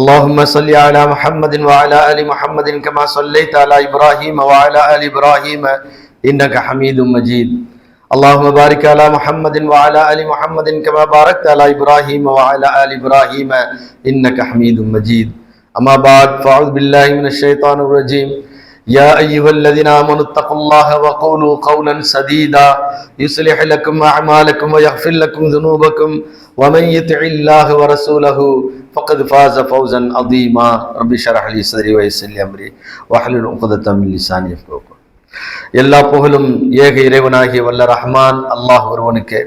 اللهم صل على محمد وعلى آل محمد كما صليت على إبراهيم وعلى آل إبراهيم إنك حميد مجيد. اللهم بارك على محمد وعلى آل محمد كما باركت على إبراهيم وعلى آل إبراهيم إنك حميد مجيد. أما بعد فأعوذ بالله من الشيطان الرجيم. يا أيها الذين آمنوا اتقوا الله وقولوا قولا سديدا. يصلح لكم أعمالكم ويغفر لكم ذنوبكم. ومن يطع الله ورسوله فقد فاز فوزا عظيما رب اشرح لي صدري ويسر لي امري واحلل عقدة من لساني يفقهوا எல்லா புகழும் ஏக இறைவனாகிய வல்ல ரஹ்மான் அல்லாஹ் ஒருவனுக்கு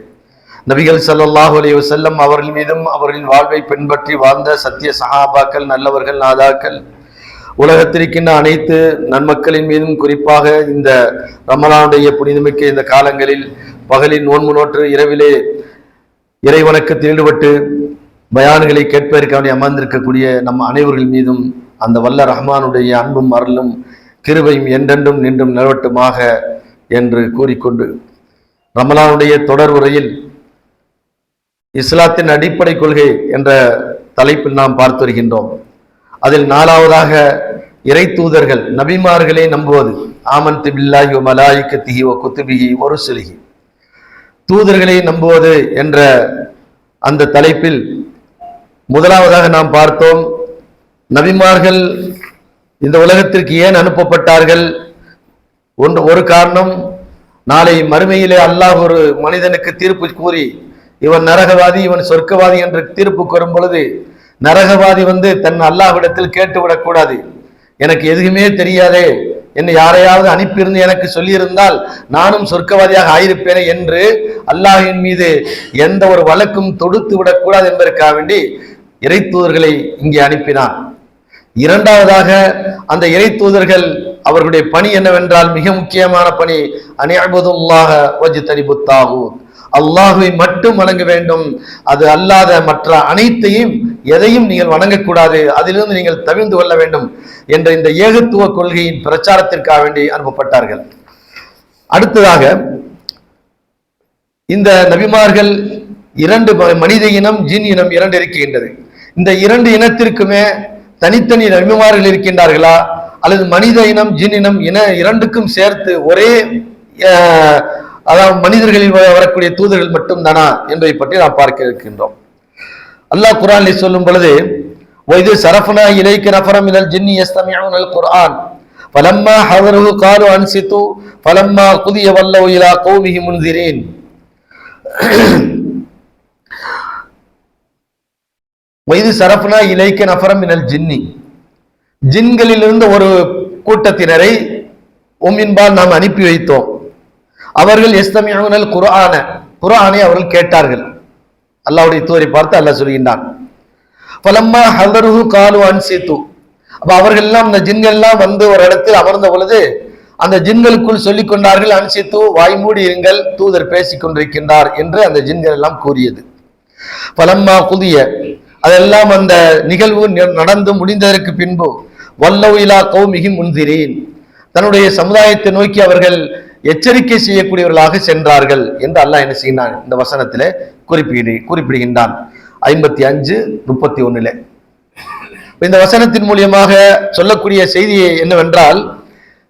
நபிகள் ஸல்லல்லாஹு அலைஹி வஸல்லம் அவர்கள் மீதும் அவர்களின் வாழ்வை பின்பற்றி வாழ்ந்த சத்திய சஹாபாக்கள் நல்லவர்கள் நாதாக்கள் உலகத்திற்கின்ற அனைத்து நன்மக்களின் மீதும் குறிப்பாக இந்த ரமலானுடைய புனிதமிக்க இந்த காலங்களில் பகலில் நோன்பு நோற்று இரவிலே இறைவணக்கத்தில் ஈடுபட்டு பயான்களை கேட்பதற்காக அமர்ந்திருக்கக்கூடிய நம் அனைவர்கள் மீதும் அந்த வல்ல ரஹ்மானுடைய அன்பும் அருளும் கிருபையும் என்றென்றும் நின்றும் நிலவட்டுமாக என்று கூறிக்கொண்டு ரமலானுடைய தொடர் உரையில் இஸ்லாத்தின் அடிப்படை கொள்கை என்ற தலைப்பில் நாம் பார்த்து வருகின்றோம். அதில் நாலாவதாக இறை தூதர்கள் நபிமார்களை நம்புவது ஆமன் திபில்லாஹி மலாய்க்கு திகி ஒ குத்துபிகி ஒரு சிலிகி தூதர்களை நம்புவது என்ற அந்த தலைப்பில் முதலாவதாக நாம் பார்த்தோம் நபிமார்கள் இந்த உலகத்திற்கு ஏன் அனுப்பப்பட்டார்கள்? ஒன்று ஒரு காரணம் நாளை மறுமையிலே அல்லாஹ் ஒரு மனிதனுக்கு தீர்ப்பு கூறி இவன் நரகவாதி இவன் சொர்க்கவாதி என்று தீர்ப்பு கூறும் பொழுது நரகவாதி வந்து தன் அல்லாஹ்விடத்தில் கேட்டுவிடக்கூடாது எனக்கு எதுவுமே தெரியாதே என்னை யாரையாவது அனுப்பியிருந்து எனக்கு சொல்லியிருந்தால் நானும் சொர்க்கவாதியாக ஆயிருப்பேனே என்று அல்லாஹின் மீது எந்த ஒரு வழக்கும் தொடுத்து விடக்கூடாது என்பதற்காக வேண்டி இறை தூதர்களை இங்கே அனுப்பினான். இரண்டாவதாக அந்த இறை தூதர்கள் அவர்களுடைய பணி என்னவென்றால் மிக முக்கியமான பணி. அனிஅபுதுல்லாஹ வஜ் தனிபுத்தாகு அல்லாஹுவை மட்டும் வணங்க வேண்டும். அது அல்லாத மற்ற அனைத்தையும் எதையும் நீங்கள் வணங்கக்கூடாது. அதிலிருந்து நீங்கள் தவிர்ந்து கொள்ள வேண்டும் என்ற இந்த ஏகத்துவ கொள்கையின் பிரச்சாரத்திற்காக வேண்டி அனுப்பப்பட்டார்கள். அடுத்ததாக இந்த நபிமார்கள் இரண்டு மனித இனம் ஜின் இனம் இரண்டு இருக்கின்றது. இந்த இரண்டு இனத்திற்குமே தனித்தனி நபிமார்கள் இருக்கின்றார்களா? அல்லது மனித இனம் ஜின் இனம் இன இரண்டுக்கும் சேர்த்து ஒரே அதாவது மனிதர்களில் வரக்கூடிய தூதர்கள் மட்டும் தானா என்பதை பற்றி நாம் பார்க்க இருக்கின்றோம். அல்லாஹ் குரானில் சொல்லும் பொழுது வைது சரஃபனா இலைக்கு நஃபரம் மினல் ஜின்னி யஸ்தமியூன் அல் குர்ஆன் ஃபலம்மா காரு காலு அன்சித்து பலம்மா குதிய வல்லவு இலா கௌமிஹி முன்திரேன். வைது சரஃபனா இலைக்க நஃபரம் மினல் ஜின்னி ஜின்களிலிருந்து ஒரு கூட்டத்தினரை உம்மின்பால் நாம் அனுப்பி வைத்தோம். அவர்கள் எஸ்தமியூனல் குரான குரானை அவர்கள் கேட்டார்கள். அல்லாவுடைய தூரை பார்த்து அல்லாஹ் சொல்கின்றான். பலம்மா ஹதருஹு காலு அன்சித்து. அப்ப அவர்கள் எல்லாம் அந்த ஜின்கள் எல்லாம் வந்து ஒரு இடத்தில் அமர்ந்த பொழுது அந்த ஜின்களுக்குள் சொல்லிக் கொண்டார்கள் அன்சித்து வாய்மூடி இருங்கள் தூதர் பேசிக் கொண்டிருக்கின்றார் என்று அந்த ஜின்கள் எல்லாம் கூறியது. பலம்மா புதிய அதெல்லாம் அந்த நிகழ்வு நடந்து முடிந்ததற்கு பின்பு வல்லவிலா கௌமிகி முன்திரேன் தன்னுடைய சமுதாயத்தை நோக்கி அவர்கள் எச்சரிக்கை செய்யக்கூடியவர்களாக சென்றார்கள் என்று அல்லாஹ் என்ன செய்யினான் இந்த வசனத்தில் குறிப்பிடு குறிப்பிடுகின்றான். ஐம்பத்தி அஞ்சு முப்பத்தி ஒன்றில் இந்த வசனத்தின் மூலியமாக சொல்லக்கூடிய செய்தி என்னவென்றால்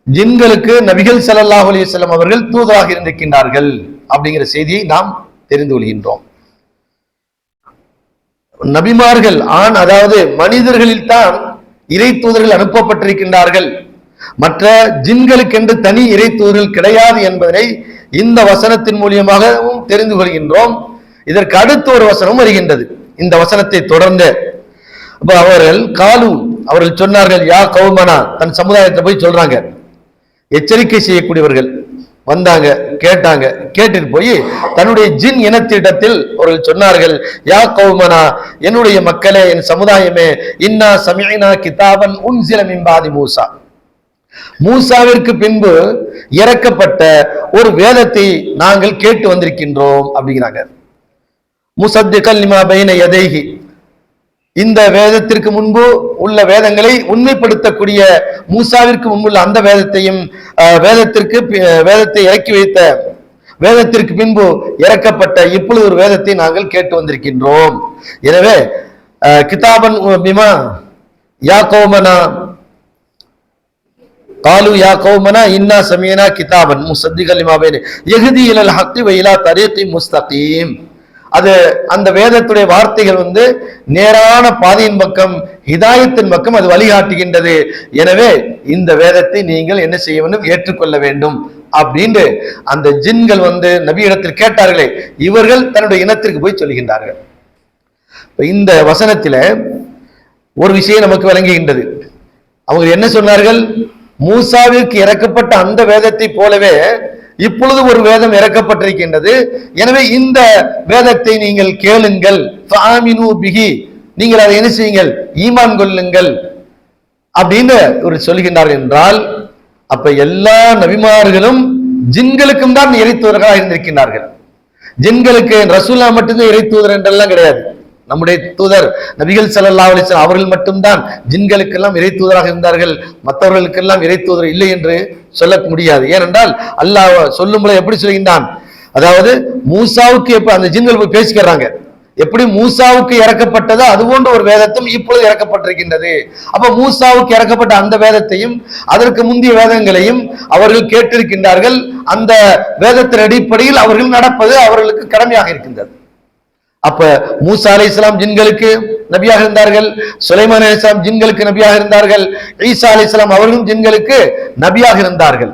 ஜின்களுக்கு நபிகள் சல்லாஹ் அலிசல்லாம் அவர்கள் தூதராக இருந்திருக்கின்றார்கள் அப்படிங்கிற செய்தியை நாம் தெரிந்து கொள்கின்றோம். நபிமார்கள் ஆண் அதாவது மனிதர்களில் தான் இறை தூதர்கள் அனுப்பப்பட்டிருக்கின்றார்கள். மற்ற ஜின்களுக்கென்று தனி இறை தூதர்கள் கிடையாது என்பதனை இந்த வசனத்தின் மூலியமாகவும் தெரிந்து கொள்கின்றோம். இதற்கு அடுத்த ஒரு வசனம் வருகின்றது. இந்த வசனத்தை தொடர்ந்து. அப்ப அவர்கள் காலு அவர்கள் சொன்னார்கள் யா கவுமனா தன் சமுதாயத்தை போய் சொல்றாங்க. எச்சரிக்கை செய்யக்கூடியவர்கள். வந்தாங்க கேட்டாங்க. கேட்டுட்டு போய் தன்னுடைய ஜின் இனத்திடத்தில் அவர்கள் சொன்னார்கள் யா கௌமனா என்னுடைய மக்களே என் சமுதாயமே இன்னா சமீனா கிதாபன் உன் சில மிம்பாதி மூசா. மூசாவிற்கு பின்பு இறக்கப்பட்ட ஒரு வேதத்தை நாங்கள் கேட்டு வந்திருக்கின்றோம் அப்படிங்கிறாங்க. முசத்து கல்லிமா பைன எதைகி இந்த வேதத்திற்கு முன்பு உள்ள வேதங்களை உண்மைப்படுத்தக்கூடிய மூசாவிற்கு முன்புள்ள அந்த வேதத்தையும் வேதத்திற்கு வேதத்தை இறக்கி வைத்த வேதத்திற்கு பின்பு இறக்கப்பட்ட இப்பொழுது ஒரு வேதத்தை நாங்கள் கேட்டு வந்திருக்கின்றோம். எனவே கிதாபன் பிமா யா கோமனா காலு யா கௌமனா இன்னா சமீனா கிதாபன் முசத்திகலிமாபேன் எகுதி இலல் ஹக்தி வைலா தரீத்தி முஸ்தகீம். அது அந்த வேதத்துடைய வார்த்தைகள் வந்து நேரான பாதையின் பக்கம் ஹிதாயத்தின் பக்கம் அது வழிகாட்டுகின்றது. எனவே இந்த வேதத்தை நீங்கள் என்ன செய்ய வேண்டும்? ஏற்றுக்கொள்ள வேண்டும். அப்படின்னு அந்த ஜின்கள் வந்து நபியிடத்தில் கேட்டார்களே இவர்கள் தன்னுடைய இனத்திற்கு போய் சொல்கின்றார்கள். இப்ப இந்த வசனத்தில ஒரு விஷயம் நமக்கு விளங்குகின்றது. அவங்க என்ன சொன்னார்கள்? மூசாவிற்கு இறக்கப்பட்ட அந்த வேதத்தை போலவே இப்பொழுது ஒரு வேதம் இறக்கப்பட்டிருக்கின்றது. எனவே இந்த வேதத்தை நீங்கள் கேளுங்கள். பிகி நீங்கள் அதை என்ன செய்யுங்கள்? ஈமான் கொள்ளுங்கள். அப்படின்னு ஒரு சொல்கின்றார் என்றால் அப்ப எல்லா நபிமார்களும் ஜின்களுக்கும் தான் இறைத்துவர்களாக இருந்திருக்கின்றார்கள். ஜின்களுக்கு ரசூலா மட்டும்தான் இறைத்துவதர் என்றெல்லாம் கிடையாது. நம்முடைய தூதர் நபிகள் ஸல்லல்லாஹு அவர்கள் மட்டும்தான் ஜின்களுக்கெல்லாம் இறைத்தூதராக இருந்தார்கள். மற்றவர்களுக்கெல்லாம் இறைத்தூதர் இல்லை என்று சொல்ல முடியாது. ஏனென்றால் அல்லாஹ் சொல்லும்போது எப்படி சொல்கின்றான்? அதாவது மூசாவுக்கு எப்ப அந்த ஜின்கள் போய் பேசிக்கிறாங்க? எப்படி மூசாவுக்கு இறக்கப்பட்டதோ அது போன்ற ஒரு வேதத்தும் இப்பொழுது இறக்கப்பட்டிருக்கின்றது. அப்ப மூசாவுக்கு இறக்கப்பட்ட அந்த வேதத்தையும் அதற்கு முந்தைய வேதங்களையும் அவர்கள் கேட்டிருக்கின்றார்கள். அந்த வேதத்தின் அடிப்படையில் அவர்கள் நடப்பது அவர்களுக்கு கடமையாக இருக்கின்றது. அப்ப மூசா அலை இஸ்லாம் ஜின்களுக்கு நபியாக இருந்தார்கள் சுலைமான் அலி இஸ்லாம் ஜின்களுக்கு நபியாக இருந்தார்கள் ஈசா அலி இஸ்லாம் அவர்களும் ஜின்களுக்கு நபியாக இருந்தார்கள்.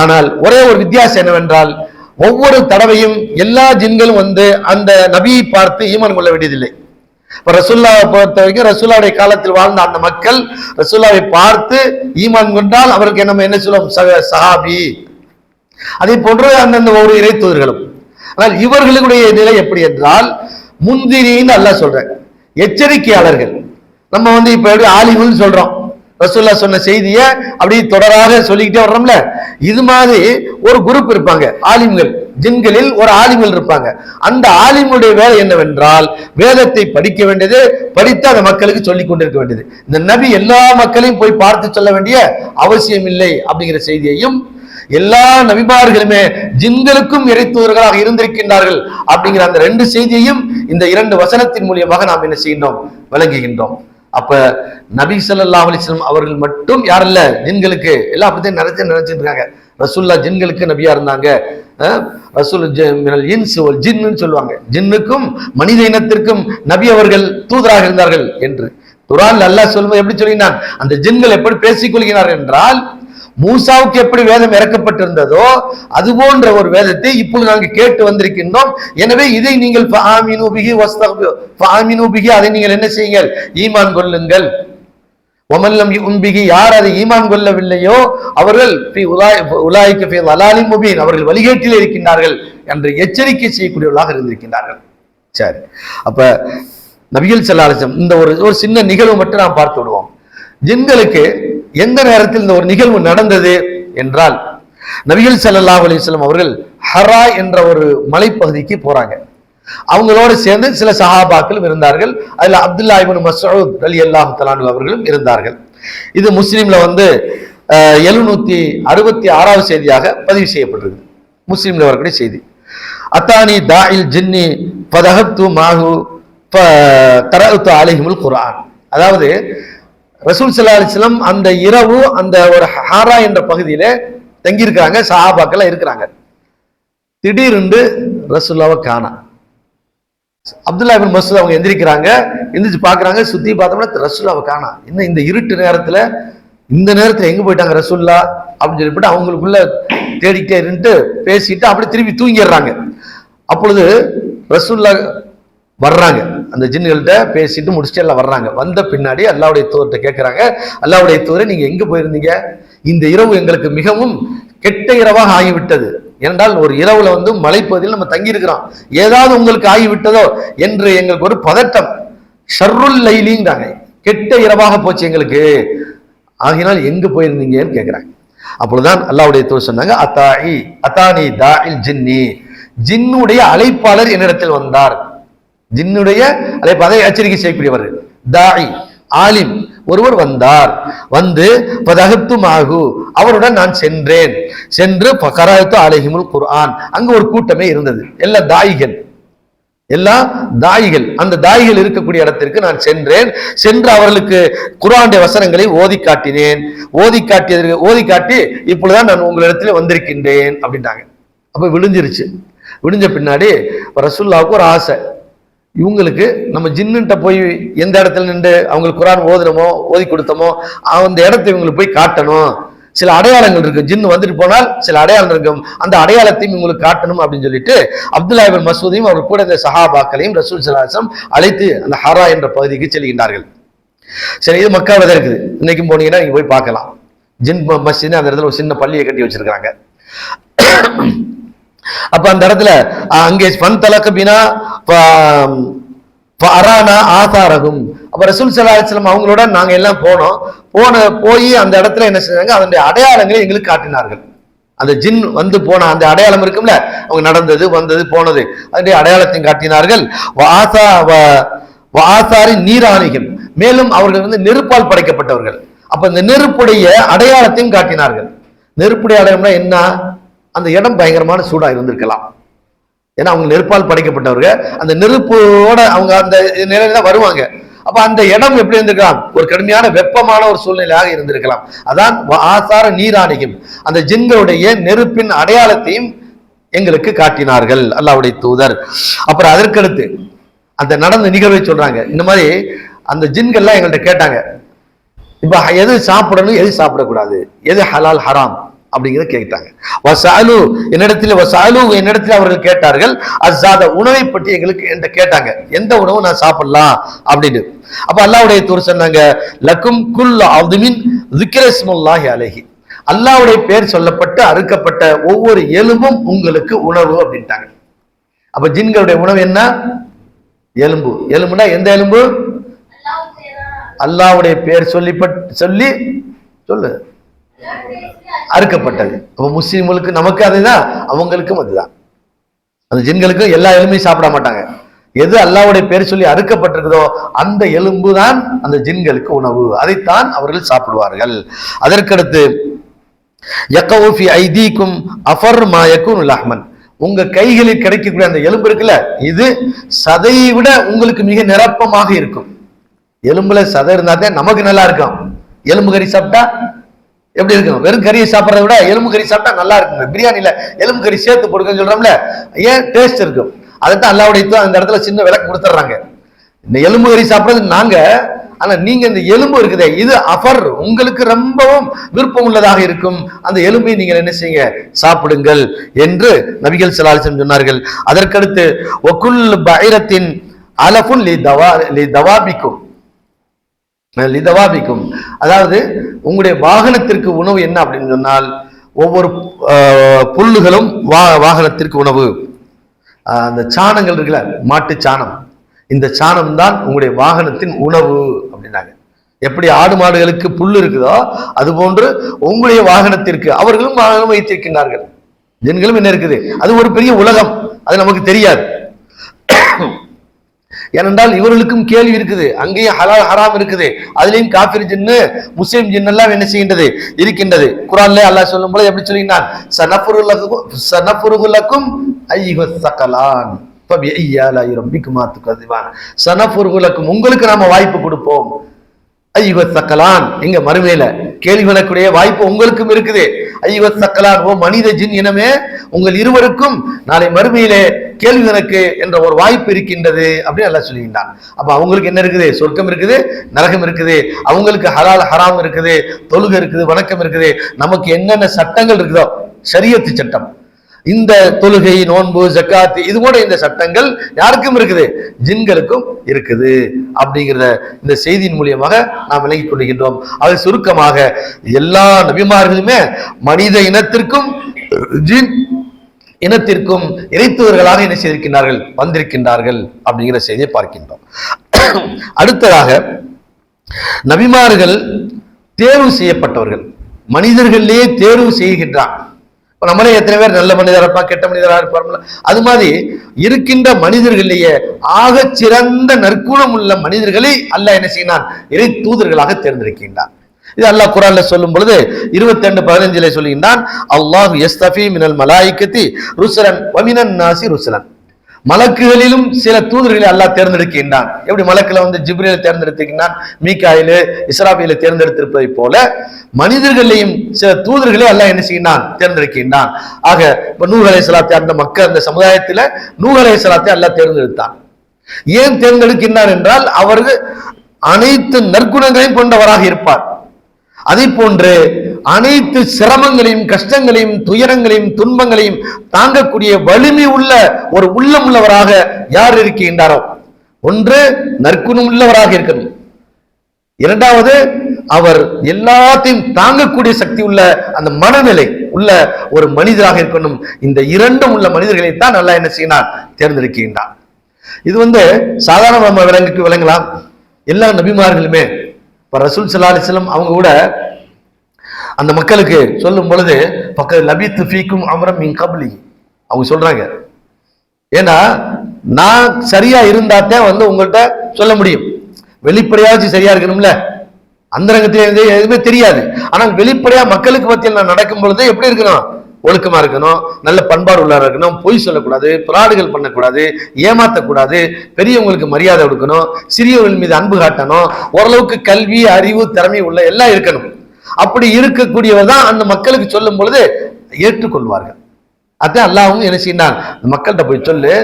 ஆனால் ஒரே ஒரு வித்தியாசம் என்னவென்றால் ஒவ்வொரு தடவையும் எல்லா ஜின்களும் வந்து அந்த நபியை பார்த்து ஈமான் கொள்ள வேண்டியதில்லை. இப்ப ரசுல்லாவை பொறுத்த வரைக்கும் ரசுல்லாவுடைய காலத்தில் வாழ்ந்த அந்த மக்கள் ரசுல்லாவை பார்த்து ஈமான் கொண்டால் அவருக்கு நம்ம என்ன சொல்லுவோம்? சஹாபி. அதே போன்று அந்தந்த ஒவ்வொரு இறைத்தூதர்களும். ஆனால் இவர்களுடைய நிலை எப்படி என்றால் முந்திரின்னு அல்லாஹ் சொல்றேன். எச்சரிக்கையாளர்கள். நம்ம வந்து இப்ப எப்படி ஆலிவுன்னு சொல்றோம். ரசூல்லா சொன்ன செய்தியை அப்படியே தொடராக சொல்லிக்கிட்டே வர்றோம்ல. இது மாதிரி ஒரு குரூப் இருப்பாங்க ஆலிம்கள். ஜின்களில் ஒரு ஆலிம்கள் இருப்பாங்க. அந்த ஆலிமுடைய வேலை என்னவென்றால் வேதத்தை படிக்க வேண்டியது படித்து அந்த மக்களுக்கு சொல்லிக் கொண்டிருக்க வேண்டியது. இந்த நபி எல்லா மக்களையும் போய் பார்த்து சொல்ல வேண்டிய அவசியம் இல்லை அப்படிங்கிற செய்தியையும் எல்லா நபிமார்களுமே ஜின்களுக்கும் இறைத்தூதர்களாக இருந்திருக்கின்றார்கள் அப்படிங்கிற அந்த ரெண்டு செய்தியையும் இந்த இரண்டு வசனத்தின் மூலியமாக நாம் என்ன செய்கின்றோம்? விளங்குகின்றோம். அப்ப நபி சல்லா அலிஸ்லம் அவர்கள் மட்டும் யார் இல்ல? ஜின்களுக்கு. எல்லாம் அப்படித்தான் நினைச்சு நினைச்சிட்டு இருக்காங்க. ரசுல்லா ஜின்களுக்கு நபியா இருந்தாங்க. ரசூல் ஜ- ஜின்னு சொல்லுவாங்க. ஜின்னுக்கும் மனித இனத்திற்கும் நபி அவர்கள் தூதராக இருந்தார்கள் என்று. குர்ஆன்ல அல்லாஹ் சொல்லும்போது எப்படி சொல்லினான் அந்த ஜின்கள் எப்படி பேசிக் கொள்கிறார்கள் என்றால் மூசாவுக்கு எப்படி வேதம் இறக்கப்பட்டிருந்ததோ அது போன்ற ஒரு வேதத்தை இப்பொழுது நாங்கள் கேட்டு வந்திருக்கின்றோம். எனவே இதை நீங்கள் ஃபஆமினு பிஹி அதை நீங்கள் என்ன செய்யுங்கள்? ஈமான் கொள்ளுங்கள். ஒமல்லம் உன்பிகி யார் அதை ஈமான் கொள்ளவில்லையோ அவர்கள் உலாய் உலாய்க்கு ஃபி முபீன் அவர்கள் வழிகேட்டில் இருக்கின்றார்கள் என்று எச்சரிக்கை செய்யக்கூடியவர்களாக இருந்திருக்கின்றார்கள். சரி. அப்ப நபிகள் செல்லாலசம் இந்த ஒரு ஒரு சின்ன நிகழ்வு மட்டும் நாம் பார்த்து விடுவோம். ஜின்களுக்கு எந்த நேரத்தில் இந்த ஒரு நிகழ்வு நடந்தது என்றால் நபிகள் ஸல்லல்லாஹு அலிஸ்லாம் அவர்கள் ஹரா என்ற ஒரு மலைப்பகுதிக்கு போறாங்க. அவங்களோடு சேர்ந்து சில சஹாபாக்களும் இருந்தார்கள். அதில் அப்துல்லா இப்னு அலி அல்லாஹு தஆலா அவர்களும் இருந்தார்கள். இது முஸ்லீம்ல வந்து எழுநூத்தி அறுபத்தி ஆறாவது செய்தியாக பதிவு செய்யப்பட்டிருக்கு முஸ்லீம்ல வரக்கூடிய செய்தி. அத்தானி தாயில் ஜின்னி பதகத்து மாஹு தரத்து அலிஹிமுல் குரான் அதாவது ரசூல் சல்லா அலைஹி அந்த இரவு அந்த ஒரு ஹாரா என்ற பகுதியில தங்கியிருக்கிறாங்க சஹாபாக்கெல்லாம் இருக்கிறாங்க. திடீரென்று ரசூல்லாவை காணா. அப்துல்லா பின் மசூத் அவங்க எந்திரிக்கிறாங்க எந்திரிச்சு பார்க்குறாங்க சுற்றி பார்த்தோம்னா ரசூல்லாவை காணா. இன்னும் இந்த இருட்டு நேரத்தில் இந்த நேரத்தில் எங்கே போயிட்டாங்க ரசூல்லா அப்படின்னு சொல்லிவிட்டு அவங்களுக்குள்ள தேடிக்கிட்டே இருந்துட்டு பேசிட்டு அப்படி திரும்பி தூங்கிடுறாங்க. அப்பொழுது ரசூல்லா வர்றாங்க. அந்த ஜின்னுகள்கிட்ட பேசிட்டு முடிச்சுட்டு எல்லாம் வர்றாங்க. வந்த பின்னாடி அல்லாவுடைய தூரத்தை கேட்குறாங்க. அல்லாவுடைய தூரை நீங்கள் எங்கே போயிருந்தீங்க? இந்த இரவு எங்களுக்கு மிகவும் கெட்ட இரவாக ஆகிவிட்டது. என்றால் ஒரு இரவுல வந்து மலைப்பகுதியில் நம்ம தங்கியிருக்கிறோம். ஏதாவது உங்களுக்கு ஆகிவிட்டதோ என்று எங்களுக்கு ஒரு பதட்டம். ஷர்ருல் லைலிங்கிறாங்க கெட்ட இரவாக போச்சு எங்களுக்கு. ஆகினால் எங்கு போயிருந்தீங்கன்னு கேட்குறாங்க. அப்பொழுதுதான் அல்லாவுடைய தூர் சொன்னாங்க அத்தாயி அத்தானி தாயில் ஜின்னி. ஜின்னுடைய அழைப்பாளர் என்னிடத்தில் வந்தார். ஜின்னுடைய அதை பதவி எச்சரிக்கை செய்யக்கூடியவர். தாய் ஆலிம் ஒருவர் வந்தார். வந்து பதகத்துமாகு அவருடன் நான் சென்றேன். சென்று கராயத்து அலஹிமுல் குர்ஆன். அங்கு ஒரு கூட்டமே இருந்தது. எல்லா தாயிகள் எல்லா தாயிகள் அந்த தாயிகள் இருக்கக்கூடிய இடத்திற்கு நான் சென்றேன். சென்று அவர்களுக்கு குரானுடைய வசனங்களை ஓதி காட்டினேன். ஓதி காட்டியதற்கு ஓதி காட்டி இப்பொழுதுதான் நான் உங்களிடத்தில் வந்திருக்கின்றேன் அப்படின்ட்டாங்க அப்ப விழுந்துருச்சு. விழுந்த பின்னாடி ரசுல்லாவுக்கு ஒரு ஆசை. இவங்களுக்கு நம்ம ஜின்னுட்ட போய் எந்த இடத்துல நின்று அவங்களுக்கு குரான் ஓதுனமோ ஓதி கொடுத்தோமோ அந்த இடத்தை இவங்களுக்கு போய் காட்டணும். சில அடையாளங்கள் இருக்கும் ஜின்னு வந்துட்டு போனால் சில அடையாளம் இருக்கும். அந்த அடையாளத்தையும் இவங்களுக்கு காட்டணும் அப்படின்னு சொல்லிட்டு அப்துல்லாஹிபின் மசூதையும் அவர் கூட இந்த சஹாபாக்களையும் ரசூல் சலாசம் அழைத்து அந்த ஹரா என்ற பகுதிக்கு செல்கின்றார்கள். சரி இது மக்காவில் தான் இருக்குது. இன்னைக்கும் போனீங்கன்னா நீங்கள் போய் பார்க்கலாம். ஜின் மஸ்ஜித் அந்த இடத்துல ஒரு சின்ன பள்ளியை கட்டி வச்சிருக்காங்க அப்ப அந்த இடத்துல அங்கே பன் தலக்கு பினா அரானா ஆசாரகும். அப்போ ரசூல் சல்லா அலிஸ்லாம் அவங்களோட நாங்கள் எல்லாம் போனோம். போன போய் அந்த இடத்துல என்ன செஞ்சாங்க? அதனுடைய அடையாளங்களை எங்களுக்கு காட்டினார்கள். அந்த ஜின் வந்து போன அந்த அடையாளம் இருக்கும்ல? அவங்க நடந்தது வந்தது போனது. அதனுடைய அடையாளத்தையும் காட்டினார்கள். வாசா வாசாரி நீராணிகள். மேலும் அவர்கள் வந்து நெருப்பால் படைக்கப்பட்டவர்கள். அப்ப இந்த நெருப்புடைய அடையாளத்தையும் காட்டினார்கள். நெருப்புடைய அடையாளம்னா என்ன? அந்த இடம் பயங்கரமான சூடாக இருந்திருக்கலாம். ஏன்னா அவங்க நெருப்பால் படைக்கப்பட்டவர்கள் அந்த நெருப்போட அவங்க அந்த நிலையில தான் வருவாங்க. அப்ப அந்த இடம் எப்படி இருந்திருக்கலாம்? ஒரு கடுமையான வெப்பமான ஒரு சூழ்நிலையாக இருந்திருக்கலாம். அதான் ஆசார நீராணியும் அந்த ஜின்களுடைய நெருப்பின் அடையாளத்தையும் எங்களுக்கு காட்டினார்கள். அல்லாவுடைய தூதர். அப்புறம் அதற்கடுத்து அந்த நடந்த நிகழ்வை சொல்றாங்க. இந்த மாதிரி அந்த ஜின்கள்லாம் எங்கள்கிட்ட கேட்டாங்க. இப்ப எது சாப்பிடணும் எது சாப்பிடக்கூடாது? எது ஹலால் ஹராம்? அப்படிங்கிறத கேட்டாங்க. வசாலு என்னிடத்தில் வசாலு என்னிடத்தில் அவர்கள் கேட்டார்கள் அசாத உணவை பற்றி எங்களுக்கு என்கிட்ட கேட்டாங்க. எந்த உணவு நான் சாப்பிடலாம் அப்படின்னு. அப்ப அல்லாஹ்வுடைய தூர் சொன்னாங்க லக்கும் குல் அதுமின் திக்ரஸ்முல்லாஹி அலைஹி. அல்லாஹ்வுடைய பேர் சொல்லப்பட்டு அறுக்கப்பட்ட ஒவ்வொரு எலும்பும் உங்களுக்கு உணவு அப்படின்ட்டாங்க. அப்ப ஜின்களுடைய உணவு என்ன? எலும்பு. எலும்புனா எந்த எலும்பு? அல்லாஹ்வுடைய பேர் சொல்லி சொல்லி சொல்லு. அறுக்கப்பட்டது. அப்போ முஸ்லிம்களுக்கு நமக்கு அதுதான் அவங்களுக்கும் அதுதான். அந்த ஜின்களுக்கும் எல்லா எலும்பையும் சாப்பிட மாட்டாங்க. எது அல்லாஹ்வுடைய பேர் சொல்லி அறுக்கப்பட்டிருக்குதோ அந்த எலும்பு தான் அந்த ஜின்களுக்கு உணவு. அதைத்தான் அவர்கள் சாப்பிடுவார்கள். அதற்கடுத்து யக்கவுஃபி ஐதீக்கும் அஃபர் மாயக்கும் லஹ்மன். உங்க கைகளில் கிடைக்கக்கூடிய அந்த எலும்பு இருக்குல்ல இது சதையை விட உங்களுக்கு மிக நிரப்பமாக இருக்கும். எலும்புல சதை இருந்தாதான் நமக்கு நல்லா இருக்கும். எலும்பு கறி சாப்பிட்டா எப்படி இருக்கும் வெறும் கறியை சாப்பிட்றத விட எலும்பு கறி சாப்பிட்டா நல்லா இருக்குங்க. பிரியாணியில் எலும்பு கறி சேர்த்து போடுங்கன்னு சொல்றோம்ல ஏன் டேஸ்ட் இருக்கும் அதைத்தான் அல்லாவுடைய தூதர் அந்த இடத்துல சின்ன விளக்கு கொடுத்துட்றாங்க இந்த எலும்பு கறி சாப்பிட்றது நாங்க ஆனா நீங்க இந்த எலும்பு இருக்குதே இது அஃபர் உங்களுக்கு ரொம்பவும் விருப்பம் உள்ளதாக இருக்கும். அந்த எலும்பை நீங்கள் என்ன செய்யுங்க? சாப்பிடுங்கள் என்று நபிகள் சலாலிசம் சொன்னார்கள். அதற்கடுத்து ஒக்குல் பைரத்தின் அலஃபுன் லி தவா லி தவாபிக்கும். லிதவாபிக்கும் அதாவது உங்களுடைய வாகனத்திற்கு உணவு என்ன அப்படின்னு சொன்னால் ஒவ்வொரு புல்லுகளும் வா வாகனத்திற்கு உணவு. அந்த சாணங்கள் இருக்குல்ல மாட்டு சாணம். இந்த சாணம் தான் உங்களுடைய வாகனத்தின் உணவு அப்படின்னாங்க. எப்படி ஆடு மாடுகளுக்கு புல் இருக்குதோ அது போன்று உங்களுடைய வாகனத்திற்கு அவர்களும் வாகனம் வைத்திருக்கின்றார்கள். ஜென்களும் என்ன இருக்குது? அது ஒரு பெரிய உலகம். அது நமக்கு தெரியாது. ஏனென்றால் இவர்களுக்கும் கேள்வி இருக்குது. அங்கேயும் ஹலால் ஹராம் இருக்குது. அதுலேயும் காஃபிர் ஜின்னு முஸ்லீம் ஜின் எல்லாம் என்ன செய்கின்றது? இருக்கின்றது. குரான்ல அல்லாஹ் சொல்லும் போது எப்படி சொல்லினான் சனஃபுருலக்கும் சனஃபுருகுலக்கும் ஐயுக சகலான். உங்களுக்கு நாம வாய்ப்பு கொடுப்போம். ஐயோ சக்கலான் எங்க மறுமையில கேள்வி வரக்கூடிய வாய்ப்பு உங்களுக்கும் இருக்குது. ஐவத் சக்கலான் ஓ மனித ஜின் இனமே உங்கள் இருவருக்கும் நாளை மறுமையிலே கேள்வி எனக்கு என்ற ஒரு வாய்ப்பு இருக்கின்றது அப்படின்னு எல்லாம் சொல்லியிருந்தான். அப்போ அவங்களுக்கு என்ன இருக்குது? சொர்க்கம் இருக்குது நரகம் இருக்குது அவங்களுக்கு ஹலால் ஹராம் இருக்குது தொழுகை இருக்குது வணக்கம் இருக்குது. நமக்கு என்னென்ன சட்டங்கள் இருக்குதோ சரியத்து சட்டம். இந்த தொழுகை நோன்பு ஜக்காத்து இது கூட இந்த சட்டங்கள் யாருக்கும் இருக்குது? ஜின்களுக்கும் இருக்குது. அப்படிங்கிறத இந்த செய்தியின் மூலியமாக நாம் விளங்கிக் கொள்கின்றோம். அது சுருக்கமாக எல்லா நபிமார்களுமே மனித இனத்திற்கும் ஜின் இனத்திற்கும் இணைத்தவர்களாக என்ன செய்திருக்கின்றார்கள்? வந்திருக்கின்றார்கள் அப்படிங்கிற செய்தியை பார்க்கின்றோம். அடுத்ததாக நபிமார்கள் தேர்வு செய்யப்பட்டவர்கள். மனிதர்களே தேர்வு செய்கின்றான். இப்ப நம்மளே எத்தனை பேர் நல்ல மனிதரா இருப்பா கெட்ட மனிதரா இருப்பார்ல அது மாதிரி இருக்கின்ற மனிதர்களிலேயே ஆக சிறந்த நற்குணம் உள்ள மனிதர்களை அல்லாஹ் என்ன செய்யினான்? இறை தூதர்களாக தேர்ந்தெடுக்கின்றான். இது அல்லாஹ் குரான்ல சொல்லும் பொழுது இருபத்தி ரெண்டு பதினஞ்சுல சொல்லுகின்றான் அல்லாஹ் எஸ்தபி மினல் மலாய்க்கத்தி ருசலன் வமினன் நாசி ருசலன். மலக்குகளிலும் சில தூதர்களை அல்லாஹ் தேர்ந்தெடுக்கின்றான். எப்படி மலக்குல வந்து ஜிப்ரியில தேர்ந்தெடுத்திருக்கின்றான்? மீகாயிலு இஸ்ராபியில தேர்ந்தெடுத்திருப்பதை போல மனிதர்களையும் சில தூதர்களை அல்லாஹ் என்ன செய்கின்றான்? தேர்ந்தெடுக்கின்றான். ஆக இப்ப நூறு அலைசலாத்தை அந்த மக்கள் அந்த சமுதாயத்துல நூறு அலைசலாத்தை அல்லாஹ் தேர்ந்தெடுத்தான். ஏன் தேர்ந்தெடுக்கின்றான் என்றால் அவர்கள் அனைத்து நற்குணங்களையும் கொண்டவராக இருப்பார். அதை போன்று அனைத்து சிரமங்களையும் கஷ்டங்களையும் துயரங்களையும் துன்பங்களையும் தாங்கக்கூடிய வலிமை உள்ள ஒரு உள்ளம் உள்ளவராக யார் இருக்கின்றாரோ? ஒன்று நற்குணம் உள்ளவராக இருக்கணும். இரண்டாவது அவர் எல்லாத்தையும் தாங்கக்கூடிய சக்தி உள்ள அந்த மனநிலை உள்ள ஒரு மனிதராக இருக்கணும். இந்த இரண்டும் உள்ள மனிதர்களை தான் நல்லா என்ன செய்யினார் தேர்ந்தெடுக்கின்றார் இது வந்து சாதாரண நம்ம விலங்குக்கு விளங்கலாம். எல்லா நபிமார்களுமே இப்ப ரசூல் சல்லா அலிஸ்லம் அவங்க கூட அந்த மக்களுக்கு சொல்லும் பொழுது பக்க லபித்து ஃபீக்கும் அமரம் இன் கபலி. அவங்க சொல்றாங்க. ஏன்னா நான் சரியா இருந்தாத்தான் வந்து உங்கள்கிட்ட சொல்ல முடியும். வெளிப்படையாச்சும் சரியா இருக்கணும்ல. அந்தரங்கத்துல இருந்து எதுவுமே தெரியாது. ஆனால் வெளிப்படையா மக்களுக்கு மத்தியில் நான் நடக்கும் பொழுது எப்படி இருக்கணும்? ஒழுக்கமா இருக்கணும் நல்ல பண்பாடு உள்ளார இருக்கணும் பொய் சொல்லக்கூடாது பிராடுகள் பண்ணக்கூடாது ஏமாத்தக்கூடாது பெரியவங்களுக்கு மரியாதை கொடுக்கணும் சிறியவர்கள் மீது அன்பு காட்டணும் ஓரளவுக்கு கல்வி அறிவு திறமை உள்ள எல்லாம் இருக்கணும். அப்படி இருக்கக்கூடியவர் தான் அந்த மக்களுக்கு சொல்லும் பொழுது ஏற்றுக்கொள்வார்கள். அதான் அல்லாவும் என்ன செய்யினான்? இந்த மக்கள்கிட்ட போய் சொல்லு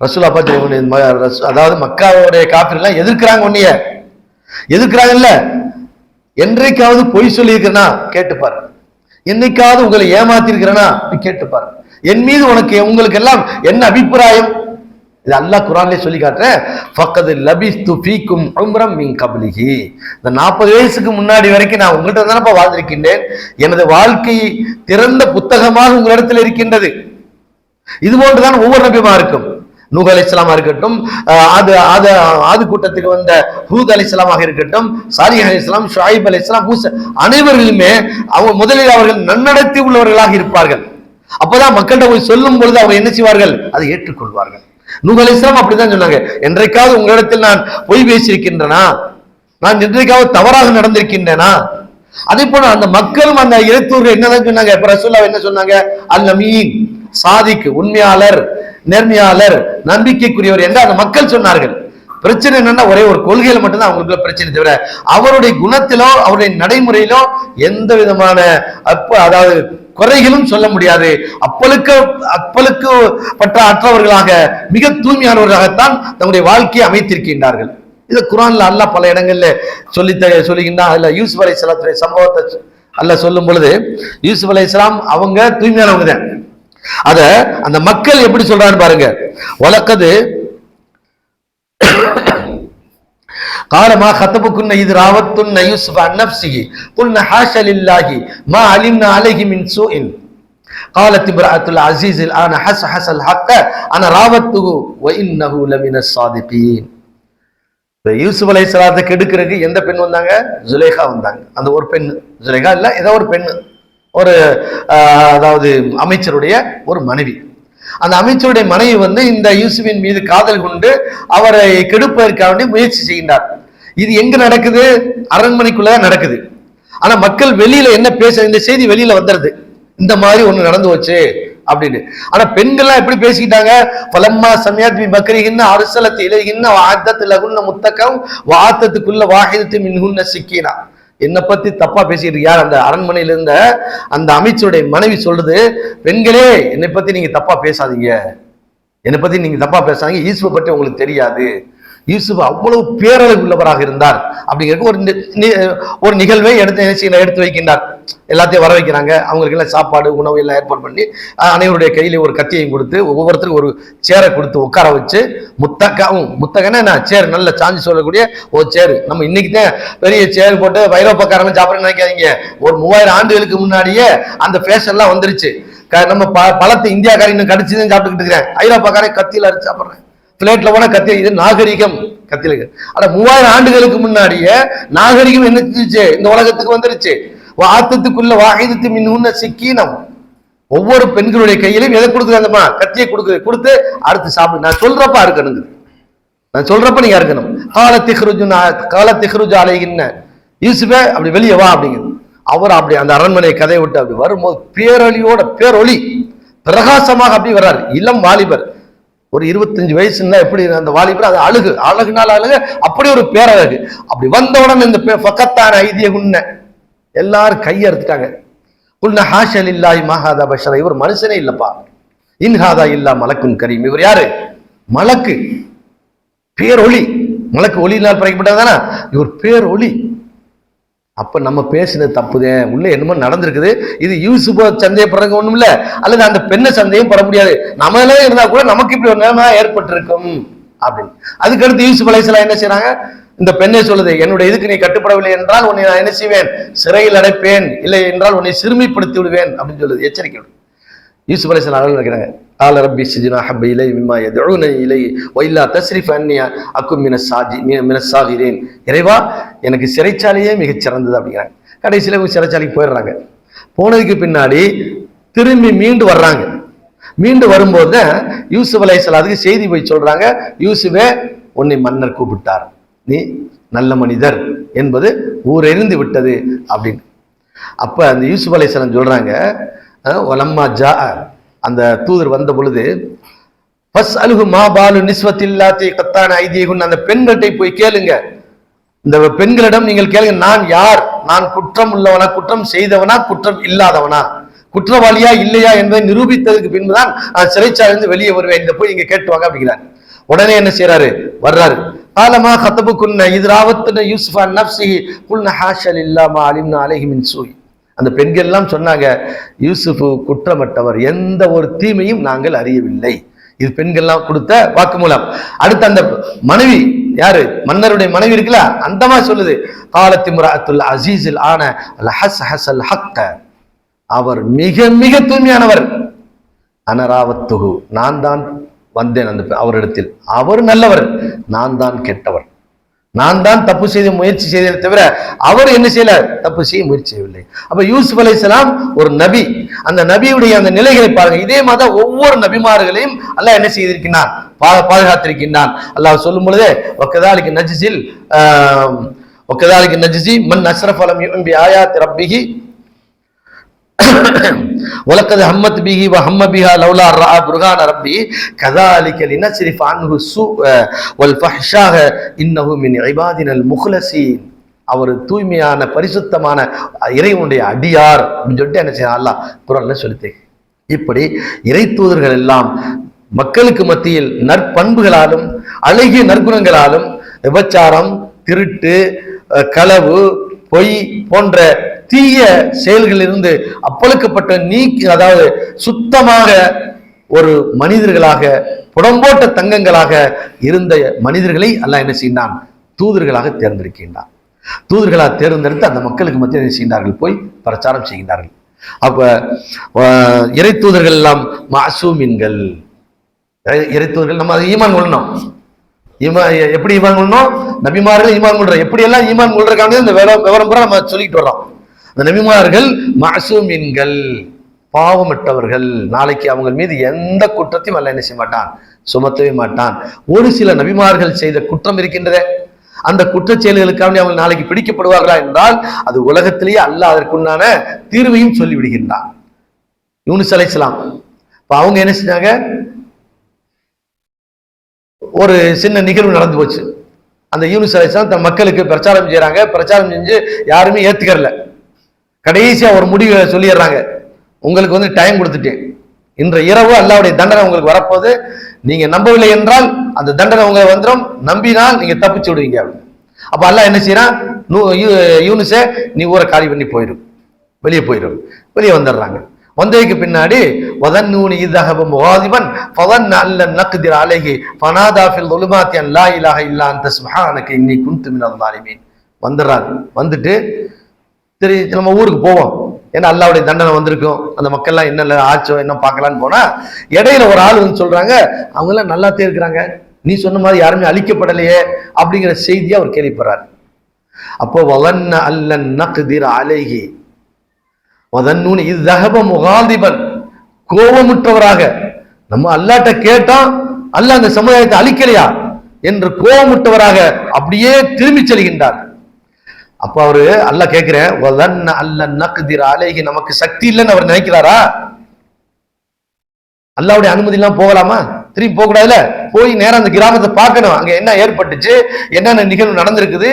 ரசூலா பார்த்து அதாவது மக்காவுடைய காப்பிரெல்லாம் எதிர்க்கிறாங்க உன்னைய. எதிர்க்கிறாங்கல்ல? என்றைக்காவது பொய் சொல்லியிருக்கிறனா கேட்டுப்பார். என்னைக்காவது உங்களை ஏமாத்திருக்கிறனா கேட்டுப்பார். என் மீது உனக்கு உங்களுக்கு எல்லாம் என்ன அபிப்பிராயம்? இது அல்லாஹ் குரான்லேயே சொல்லி காட்டுறேன் ஃபக்கது லபிஸ்து ஃபீக்கும் உம்ரம் மின் இந்த நாற்பது வயசுக்கு முன்னாடி வரைக்கும் நான் உங்கள்கிட்ட தானப்பா வாழ்ந்திருக்கின்றேன். எனது வாழ்க்கை திறந்த புத்தகமாக உங்களிடத்தில் இருக்கின்றது. இது போன்றுதான் ஒவ்வொரு நபியமா இருக்கும். நூக அலி இஸ்லாமா இருக்கட்டும் அது அது ஆது கூட்டத்துக்கு வந்த ஹூத் அலைஹிஸ்ஸலாமாக இருக்கட்டும் சாலிஹ் அலைஹிஸ்ஸலாம் ஷுஐப் அலைஹிஸ்ஸலாம் மூசா அனைவர்களுமே அவங்க முதலில் அவர்கள் நன்னடத்தி உள்ளவர்களாக இருப்பார்கள். அப்பதான் மக்கள்கிட்ட போய் சொல்லும் பொழுது அவங்க என்ன செய்வார்கள்? அதை ஏற்றுக்கொள்வார்கள். நூஹ் அப்படிதான் சொன்னாங்க. என்றைக்காவது உங்களிடத்தில் நான் பொய் பேசியிருக்கின்றனா? நான் என்றைக்காவது தவறாக நடந்திருக்கின்றனா? அதே போல அந்த மக்களும் அந்த இறைத்தூர்கள் என்னதான் சொன்னாங்க? இப்ப ரசூல்லா என்ன சொன்னாங்க? அல் மீன் சாதிக்கு உண்மையாளர் நேர்மையாளர் நம்பிக்கைக்குரியவர் என்று அந்த மக்கள் சொன்னார்கள். பிரச்சனை என்னன்னா ஒரே ஒரு கொள்கையில மட்டும்தான் அவங்களுக்கு பிரச்சனை தவிர அவருடைய குணத்திலோ அவருடைய நடைமுறையிலோ எந்த விதமான அப்ப அதாவது குறைகளும் சொல்ல முடியாது. அப்பலுக்கு அப்பலுக்கு பற்ற அற்றவர்களாக மிக தூய்மையானவர்களாகத்தான் தங்களுடைய வாழ்க்கையை அமைத்திருக்கின்றார்கள். இது குரான்ல அல்ல பல இடங்கள்ல சொல்லி த- சொல்லுகின்றான் அதுல யூசுப் அலை சலாத்துடைய சம்பவத்தை அல்ல சொல்லும் பொழுது யூசுப் அலை அவங்க தூய்மையானவங்க தான். அத அந்த மக்கள் எப்படி சொல்றான்னு பாருங்க. வழக்கது قال ما خطبكن إذ راوتن يوسف عن نفسه قلنا حاشا لله ما علمنا عليه من سوء قالت امرأة العزيز الآن حس حس الحق أنا راوته وإنه لمن الصادقين இப்ப யூசுப் அலை சலாத்தை கெடுக்கிறதுக்கு எந்த பெண் வந்தாங்க ஜுலேகா வந்தாங்க அந்த ஒரு பெண் ஜுலேகா இல்ல ஏதோ ஒரு பெண் ஒரு ஆஹ், அதாவது அமைச்சருடைய ஒரு மனைவி அந்த அமைச்சருடைய மனைவி வந்து இந்த யூசுஃபின் மீது காதல் கொண்டு அவரை கெடுப்பதற்காக வேண்டி முயற்சி செய்கின்றார் இது எங்க நடக்குது? அரண்மனைக்குள்ளதான் நடக்குது. ஆனா மக்கள் வெளியில என்ன பேச இந்த செய்தி வெளியில வந்துருது. இந்த மாதிரி ஒண்ணு நடந்து வச்சு அப்படின்னு. ஆனா பெண்கள்லாம் எப்படி பேசிக்கிட்டாங்க? பலம்மா சமயாத்மி பக்ரிகின்ன பக்ரிஹின்ன அரசலத்து இலைகின்ன வாத்தத்து லகுன்ன முத்தக்கம் வாத்தத்துக்குள்ள வாகிதத்து மின்ஹுன்ன சிக்கினா. என்னை பத்தி தப்பா பேசிட்டு யார் அந்த அரண்மனையில இருந்த அந்த அமைச்சருடைய மனைவி சொல்றது பெண்களே என்னை பத்தி நீங்க தப்பா பேசாதீங்க. என்னை பத்தி நீங்க தப்பா பேசாதீங்க. ஈசுவை பற்றி உங்களுக்கு தெரியாது. யூசுப் அவ்வளவு பேரளவு உள்ளவராக இருந்தார். அப்படிங்கிறது ஒரு நி- நி- ஒரு நிகழ்வை எடுத்து எடுத்து வைக்கின்றார். எல்லாத்தையும் வர வைக்கிறாங்க. அவங்களுக்கு எல்லாம் சாப்பாடு உணவு எல்லாம் ஏற்பாடு பண்ணி அனைவருடைய கையில ஒரு கத்தியையும் கொடுத்து ஒவ்வொருத்தருக்கும் ஒரு சேரை கொடுத்து உட்கார வச்சு முத்தக்காவும் முத்தகனே நான் சேர் நல்ல சாஞ்சி சொல்லக்கூடிய ஒரு சேர் நம்ம இன்னைக்கு தான் பெரிய சேர் போட்டு வைரோப்பக்காரங்க சாப்பிட நினைக்காதீங்க. ஒரு மூவாயிரம் ஆண்டுகளுக்கு முன்னாடியே அந்த ஃபேஷன்லாம் வந்துருச்சு. க- நம்ம ப பழத்தை இந்தியாக்காரன் இன்னும் கடிச்சு தான் சாப்பிட்டுக்கிட்டு இருக்கிறேன். ஐரோப்பாக்காரன் கத்தியில் அரிச்சு சாப்பிட்றேன். பிளேட்ல போனா கத்தி இது நாகரிகம் கத்தில ஆனா மூவாயிரம் ஆண்டுகளுக்கு முன்னாடியே நாகரிகம் என்ன இந்த உலகத்துக்கு வந்துருச்சு. வாத்தத்துக்குள்ள வாகிதத்து மின்னுன்ன சிக்கீனம். ஒவ்வொரு பெண்களுடைய கையிலும் எதை கொடுக்குறாங்கம்மா? கத்தியை கொடுக்குது கொடுத்து அடுத்து சாப்பிடு. நான் சொல்றப்ப அறுக்கணுங்க நான் சொல்றப்ப நீங்க அறுக்கணும். கால திஹ்ருஜு கால திஹ்ருஜு அலைகின்ன யூசுஃபே அப்படி வெளியே வா அப்படிங்குது. அவர் அப்படி அந்த அரண்மனை கதையை விட்டு அப்படி வரும்போது பேரொலியோட பேரொளி பிரகாசமாக அப்படி வர்றாரு. இளம் வாலிபர். ஒரு இருபத்தஞ்சு வயசுன்னா எப்படி அந்த வாலிபர் அது அழுகு. அழகுனால அழுகு அப்படி ஒரு பேரழகு. அப்படி வந்தவுடன் இந்த பே- ஐதிய குன்ன எல்லாரும் கையறுத்துட்டாங்க. குல்ன ஹாஷல் இல்லாய் மஹாதா பஷரா. இவர் மனுஷனே இல்லப்பா. இன்ஹாதா இல்லா மலக்குன் கரீம். இவர் யாரு? மலக்கு. பேரொளி. மலக்கு ஒளியினால் படைக்கப்பட்டதானா இவர் பேரொளி. அப்போ நம்ம பேசினது தப்புதே உள்ளே என்னமோ நடந்திருக்குது. இது யூசுப சந்தேகப்படுறதுக்கு ஒண்ணும் இல்லை அல்லது அந்த பெண்ணை சந்தேகம் பட முடியாது. நம்மளே இருந்தா கூட நமக்கு இப்படி ஒரு நிலைமை ஏற்பட்டிருக்கும். அப்படின்னு. அதுக்கடுத்து யூசுப் அலைசலா என்ன செய்றாங்க? இந்த பெண்ணை சொல்லுது என்னுடைய இதுக்கு நீ கட்டுப்படவில்லை என்றால் உன்னை நான் என்ன செய்வேன்? சிறையில் அடைப்பேன். இல்லை என்றால் உன்னை சிறுமிப்படுத்தி விடுவேன் அப்படின்னு சொல்லுது. எச்சரிக்கை. விடு. யூசுப் அலைசலா நினைக்கிறாங்க قال ربي சிஜினா ஹப்ப இலை مما யதுஉனி இலை வைல்லா تصرف அன்னியா அக்கும் من சாஜி من சாகிரேன் இறைவா எனக்கு சிறைச்சாலையே மிகச் சிறந்தது அப்படிங்கிறாங்க. கடைசியில இவங்க சிறைச்சாலைக்கு போயிடுறாங்க. போனதுக்கு பின்னாடி திரும்பி மீண்டு வர்றாங்க. மீண்டு வரும்போது தான் யூசுப் அலைஹிஸ்ஸலாத்துக்கு செய்தி போய் சொல்றாங்க யூசுஃபே உன்னை மன்னர் கூப்பிட்டார். நீ நல்ல மனிதர் என்பது ஊரெறிந்து விட்டது. அப்படின்னு. அப்போ அந்த யூசுப் அலைஹிஸ்ஸலாம் சொல்றாங்க ஒலம்மா ஜா அந்த தூதர் வந்த பொழுது பஸ் அழுகு மாபாலு நிஸ்வத் நிஸ்வத்தில்லாத்தி கத்தான ஐதீகுன் அந்த பெண்கள்கிட்ட போய் கேளுங்க. இந்த பெண்களிடம் நீங்கள் கேளுங்க நான் யார்? நான் குற்றம் உள்ளவனா? குற்றம் செய்தவனா? குற்றம் இல்லாதவனா? குற்றவாளியா இல்லையா என்பதை நிரூபித்ததுக்கு பின்புதான் நான் சிறைச்சாலிருந்து வெளியே வருவேன். இந்த போய் இங்க கேட்டுவாங்க அப்படிங்கிறார். உடனே என்ன செய்யறாரு வர்றாரு. காலமா கத்தபுக்குன்ன இது ராவத்துன யூசுஃபா நப்சி குல்ன ஹாஷல் இல்லாமா அலிம்னா அலஹிமின் சூய். அந்த பெண்கள்லாம் சொன்னாங்க யூசுஃபு குற்றமற்றவர். எந்த ஒரு தீமையும் நாங்கள் அறியவில்லை. இது பெண்கள்லாம் கொடுத்த வாக்குமூலம். அடுத்து அந்த மனைவி யாரு? மன்னருடைய மனைவி இருக்குல்ல அந்தமா சொல்லுது. காலத்தி முராத்துல் அசீஸில் ஆன ஹஸ் ஹசல் ஹக்க. அவர் மிக மிக தூய்மையானவர். அனராவத்துகு நான் தான் வந்தேன். அந்த அவரிடத்தில். அவர் நல்லவர். நான் தான் கெட்டவர். நான் தான் தப்பு செய்த முயற்சி செய்ததை தவிர அவர் என்ன செய்யல? தப்பு செய்ய முயற்சி செய்யவில்லை. அப்ப யூசுப் அலைஹிஸ்ஸலாம் ஒரு நபி. அந்த நபியுடைய அந்த நிலைகளை பாருங்க. இதே மாதிரி தான் ஒவ்வொரு நபிமார்களையும் அல்லாஹ் என்ன செய்திருக்கிறான் பா- பாதுகாத்திருக்கின்றான். அல்லாஹ் சொல்லும் பொழுதே ஒக்கதாலிக்கு நஜிசில் ஒக்கதாலிக்கு நஜிசி மன் அஸ்ரஃப் அலம் யுன் உலக்கது ஹம்மத் பிஹி வ ஹம்ம பிஹா லவ்லா ரா புர்ஹான் ரப்பி. கதாலிக்கல் இனஸ்ரிஃப் அன்ஹு சு வல் ஃபஹ்ஷாக இன்னஹு மின் இபாதினல் முஹ்லசீன். அவர் தூய்மையான பரிசுத்தமான இறைவனுடைய அடியார் அப்படின்னு சொல்லிட்டு என்ன செய்யலாம் அல்லா குரான்ல சொல்லித்தேன் இப்படி இறை தூதர்கள் எல்லாம் மக்களுக்கு மத்தியில் நற்பண்புகளாலும் அழகிய நற்குணங்களாலும் விபச்சாரம் திருட்டு களவு பொய் போன்ற தீய செயல்களிலிருந்து அப்பழுக்கப்பட்ட நீக்கி அதாவது சுத்தமாக ஒரு மனிதர்களாக புடம்போட்ட தங்கங்களாக இருந்த மனிதர்களை அல்ல என்ன செய்தான் தூதர்களாக தேர்ந்தெடுக்கின்றான். தூதர்களாக தேர்ந்தெடுத்து அந்த மக்களுக்கு மத்தியில் என்ன செய்கின்றார்கள்? போய் பிரச்சாரம் செய்கின்றார்கள். அப்ப இறை தூதர்கள் எல்லாம் மாசூமின்கள். இறை- தூதர்கள் நம்ம அதை ஈமான் கொள்ளணும். ஈமா எப்படி ஈமான் கொள்ளணும்? நபிமார்கள் ஈமான் கொள்ற எப்படி எல்லாம் ஈமான் கொள்றதுக்காக இந்த விவரம் விவரம் பூரா நம்ம சொல்லிட்டு வர்றோம். அந்த நபிமார்கள் மாசூமின்கள் பாவமற்றவர்கள். நாளைக்கு அவங்க மீது எந்த குற்றத்தையும் அல்ல என்ன செய்ய மாட்டான்? சுமத்தவே மாட்டான். ஒரு சில நபிமார்கள் செய்த குற்றம் இருக்கின்றதே. அந்த குற்றச் செயல்களுக்காக அவங்க நாளைக்கு பிடிக்கப்படுவார்களா என்றால் அது உலகத்திலேயே அல்ல அதற்குண்டான தீர்வையும் சொல்லிவிடுகின்றான். யூனிஸ் யூனுஸ் அலைஹிஸ்ஸலாம் இப்ப அவங்க என்ன செஞ்சாங்க? ஒரு சின்ன நிகழ்வு நடந்து போச்சு. அந்த யூனிஸ் அலைஹிஸ்ஸலாம் தன் மக்களுக்கு பிரச்சாரம் செய்றாங்க. பிரச்சாரம் செஞ்சு யாருமே ஏத்துக்கறல. கடைசியாக ஒரு முடிவை சொல்லிடுறாங்க. உங்களுக்கு வந்து டைம் கொடுத்துட்டேன். இன்ற இரவு அல்லாவுடைய தண்டனை உங்களுக்கு வரப்போது நீங்கள் நம்பவில்லை என்றால் அந்த தண்டனை உங்க வந்துடும் நம்பினால் நீங்கள் தப்பிச்சு விடுவீங்க அப்படின்னு. அப்போ அல்லா என்ன செய்யறான் யூனிசே நீ ஊரை காலி பண்ணி போயிடும் வெளியே போயிடும் வெளியே வந்துடுறாங்க. வந்ததுக்கு பின்னாடி வதன் நூனி முகாதிபன் ஃபதன் அல்ல நக்திர் அலைஹி ஃபனாதா ஃபில் லா இலாஹ இல்லா அந்த சுபஹானக இன்னி குந்து மினல் வந்துடுறாங்க. வந்துட்டு சரி நம்ம ஊருக்கு போவோம். ஏன்னா அல்லாவுடைய தண்டனை வந்திருக்கும். அந்த மக்கள்லாம் என்ன ஆச்சோ என்ன பார்க்கலான்னு போனா இடையில ஒரு ஆள் வந்து சொல்றாங்க அவங்கெல்லாம் நல்லா நல்லாத்தே இருக்கிறாங்க நீ சொன்ன மாதிரி யாருமே அழிக்கப்படலையே அப்படிங்கிற செய்தியை அவர் கேள்விப்படுறார். அப்போ வதன்ன அல்லன் நக்திர் அலைகி வதன்னூன் இது தகப முகாதிபன். கோபமுற்றவராக. நம்ம அல்லாட்ட கேட்டோம் அல்ல அந்த சமுதாயத்தை அழிக்கலையா? என்று கோபமுற்றவராக அப்படியே திரும்பிச் செல்கின்றார். அப்ப அவரு அல்லாஹ் கேட்கிறேன் அல்ல நக்குதிர அலேகி நமக்கு சக்தி இல்லைன்னு அவர் நினைக்கிறாரா? அல்லாவுடைய அனுமதி எல்லாம் போகலாமா? திரும்பி போக கூடாதுல போய் நேரம் அந்த கிராமத்தை பார்க்கணும். அங்க என்ன ஏற்பட்டுச்சு? என்னென்ன நிகழ்வு நடந்திருக்குது?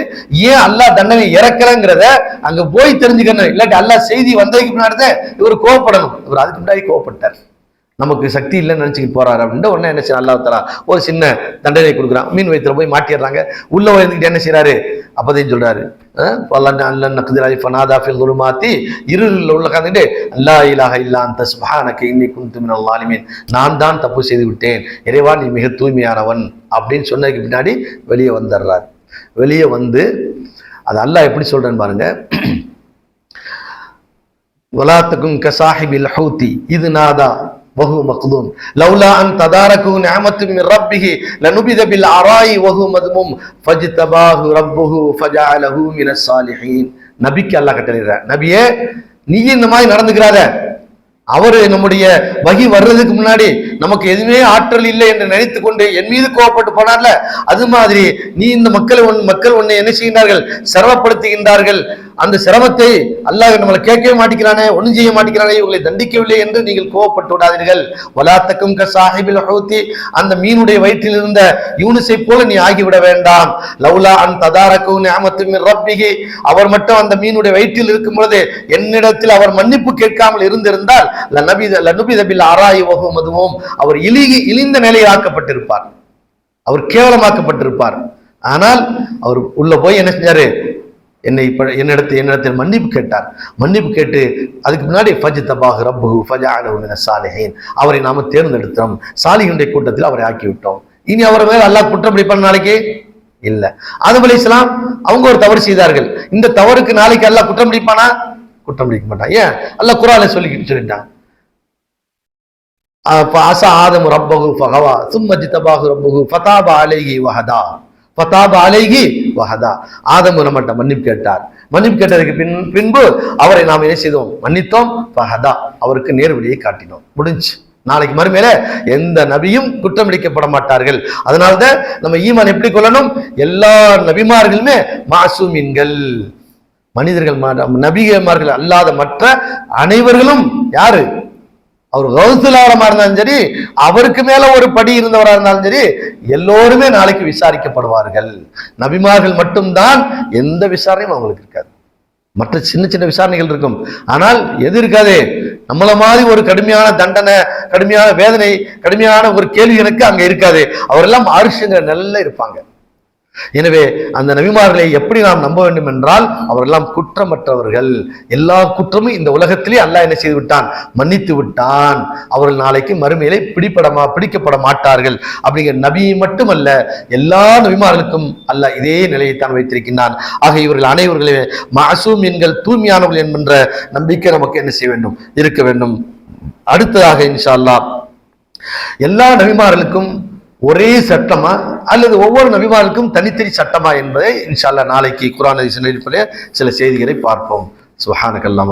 ஏன் அல்லாஹ் தண்டனை இறக்கலங்கிறத அங்க போய் தெரிஞ்சுக்கணும். இல்லாட்டி அல்லாஹ் செய்தி வந்ததுக்கு முன்னாடி தான் இவர் கோவப்படணும். இவர் அதுக்கு முன்னாடி கோவப்பட்டார். நமக்கு சக்தி இல்லைன்னு நினச்சிக்கிட்டு போறாரு அப்படின்ட்டு உடனே என்ன செய்ய அல்லாஹ் தலா ஒரு சின்ன தண்டனை கொடுக்குறான். மீன் வயிற்றுல போய் மாட்டிடுறாங்க. உள்ள இருந்துக்கிட்டு என்ன செய்யறாரு அப்பதையும் சொல்றாரு மாத்தி இருளில் உள்ள கந்துட்டு அல்லா இலாக இல்லா அந்த சுபானக்கு இன்னி குந்து அல்லாலிமீன் நான் தான் தப்பு செய்து விட்டேன். இறைவா நீ மிக தூய்மையானவன் அப்படின்னு சொன்னதுக்கு பின்னாடி வெளியே வந்துடுறார். வெளியே வந்து அது அல்லாஹ் எப்படி சொல்றேன்னு பாருங்க. வலாத்துக்கும் கசாஹிபில் ஹவுத்தி. இது நாதா. வஹு மக்தூம் லவ்லா அன் ததாரகு நிஅமத்து மின் ரப்பிஹி லனுபித பில் அராயி வஹு மதுமும் ஃபஜ்தபாஹு ரப்புஹு ஃபஜஅலஹு நபிக்கு அல்லாஹ் கட்டளைறார் நபியே நீ இந்த மாதிரி நடந்துக்கிறாத. அவர் நம்முடைய வகி வர்றதுக்கு முன்னாடி நமக்கு எதுவுமே ஆற்றல் இல்லை என்று நினைத்து கொண்டு என் மீது கோவப்பட்டு போனார்ல? அது மாதிரி நீ இந்த மக்கள் மக்கள் உன்னை என்ன செய்கின்றார்கள்? சிரமப்படுத்துகின்றார்கள். அந்த சிரமத்தை அல்லாஹ் நம்மளை கேட்கவே மாட்டேங்கிறானே ஒன்றும் செய்ய மாட்டேங்கிறானே இவங்களை தண்டிக்கவில்லை என்று நீங்கள் கோவப்பட்டு விடாதீர்கள். வலாத்தக்கும் க சாஹிபில் ஹவுத்தி அந்த மீனுடைய வயிற்றில் இருந்த யூனிசை போல நீ ஆகிவிட வேண்டாம். லவ்லா அன் ததாரக்கும் ஞாமத்து ரப்பிகி அவர் மட்டும் அந்த மீனுடைய வயிற்றில் இருக்கும் பொழுது என்னிடத்தில் அவர் மன்னிப்பு கேட்காமல் இருந்திருந்தால் லநபித லனுபிதபில் ஆராய் அதுவும் அவர் இழிகி இழிந்த நிலையில் ஆக்கப்பட்டிருப்பார். அவர் கேவலமாக்கப்பட்டிருப்பார். ஆனால் அவர் உள்ள போய் என்ன செஞ்சாரு? என்னை இப்ப என்னிடத்தில் என்னிடத்தில் மன்னிப்பு கேட்டார். மன்னிப்பு கேட்டு அதுக்கு முன்னாடி ஃபஜ் தபாஹ் ரப்பு ஃபஜா சாலிஹேன். அவரை நாம தேர்ந்தெடுத்தோம். சாலிஹனுடைய கூட்டத்தில் அவரை ஆக்கி விட்டோம் இனி அவர் மேல் அல்லாஹ் குற்றம் பிடிப்பான் நாளைக்கு? இல்ல. ஆதம் அலி இஸ்லாம் அவங்க ஒரு தவறு செய்தார்கள். இந்த தவறுக்கு நாளைக்கு அல்லாஹ் குற்றம் பிடிப்பானா? குற்றம் பிடிக்க மாட்டான். ஏன்? அல்லாஹ் குரானை சொல்லிக்கிட்டு சொல்லிட்டான். ஆசா ஆதம் ரப்பகு ஃபகவா சும்மஜி தபாஹு ரப்பகு ஃபதாபா அலேகி வஹதா. ஃபதாப அலைகி வஹதா ஆதம் நம்மகிட்ட மன்னிப்பு கேட்டார். மன்னிப்பு கேட்டதுக்கு பின் பின்பு அவரை நாம் என்ன செய்தோம்? மன்னித்தோம். பஹதா அவருக்கு நேர்வழியை காட்டினோம். முடிஞ்சு. நாளைக்கு மறுமையில எந்த நபியும் குற்றமளிக்கப்பட மாட்டார்கள். அதனால்தான் நம்ம ஈமான் எப்படி கொள்ளணும்? எல்லா நபிமார்களுமே மாசூமீன்கள். மனிதர்கள் நபிகமார்கள் அல்லாத மற்ற அனைவர்களும் யாரு? அவர் கௌசுலாரமா இருந்தாலும் சரி அவருக்கு மேல ஒரு படி இருந்தவராக இருந்தாலும் சரி எல்லோருமே நாளைக்கு விசாரிக்கப்படுவார்கள். நபிமார்கள் மட்டும்தான் எந்த விசாரணையும் அவங்களுக்கு இருக்காது. மற்ற சின்ன சின்ன விசாரணைகள் இருக்கும். ஆனால் எது இருக்காது? நம்மள மாதிரி ஒரு கடுமையான தண்டனை கடுமையான வேதனை கடுமையான ஒரு கேள்வி எனக்கு அங்க இருக்காது. அவரெல்லாம் அரிசுங்கிற நல்ல இருப்பாங்க. எனவே அந்த நபிமார்களை எப்படி நாம் நம்ப வேண்டும் என்றால் அவரெல்லாம் குற்றமற்றவர்கள். எல்லா குற்றமும் இந்த உலகத்திலே அல்லாஹ் என்ன செய்து விட்டான்? மன்னித்து விட்டான். அவர்கள் நாளைக்கு மறுமையிலே பிடிப்படமா பிடிக்கப்பட மாட்டார்கள். அப்படிங்கிற நபி மட்டுமல்ல எல்லா நபிமார்களுக்கும் அல்ல இதே நிலையைத்தான் வைத்திருக்கின்றான். ஆக இவர்கள் அனைவர்களே மாசூம் என்கள் தூய்மையானவர்கள் என்கின்ற நம்பிக்கை நமக்கு என்ன செய்ய வேண்டும்? இருக்க வேண்டும். அடுத்ததாக இன்ஷா அல்லா எல்லா நபிமார்களுக்கும் ஒரே சட்டமா அல்லது ஒவ்வொரு நபிமாருக்கும் தனித்தனி சட்டமா என்பதை இன்ஷால்லா நாளைக்கு குரான் சில செய்திகளை பார்ப்போம். சுஹானக்கல்லாம்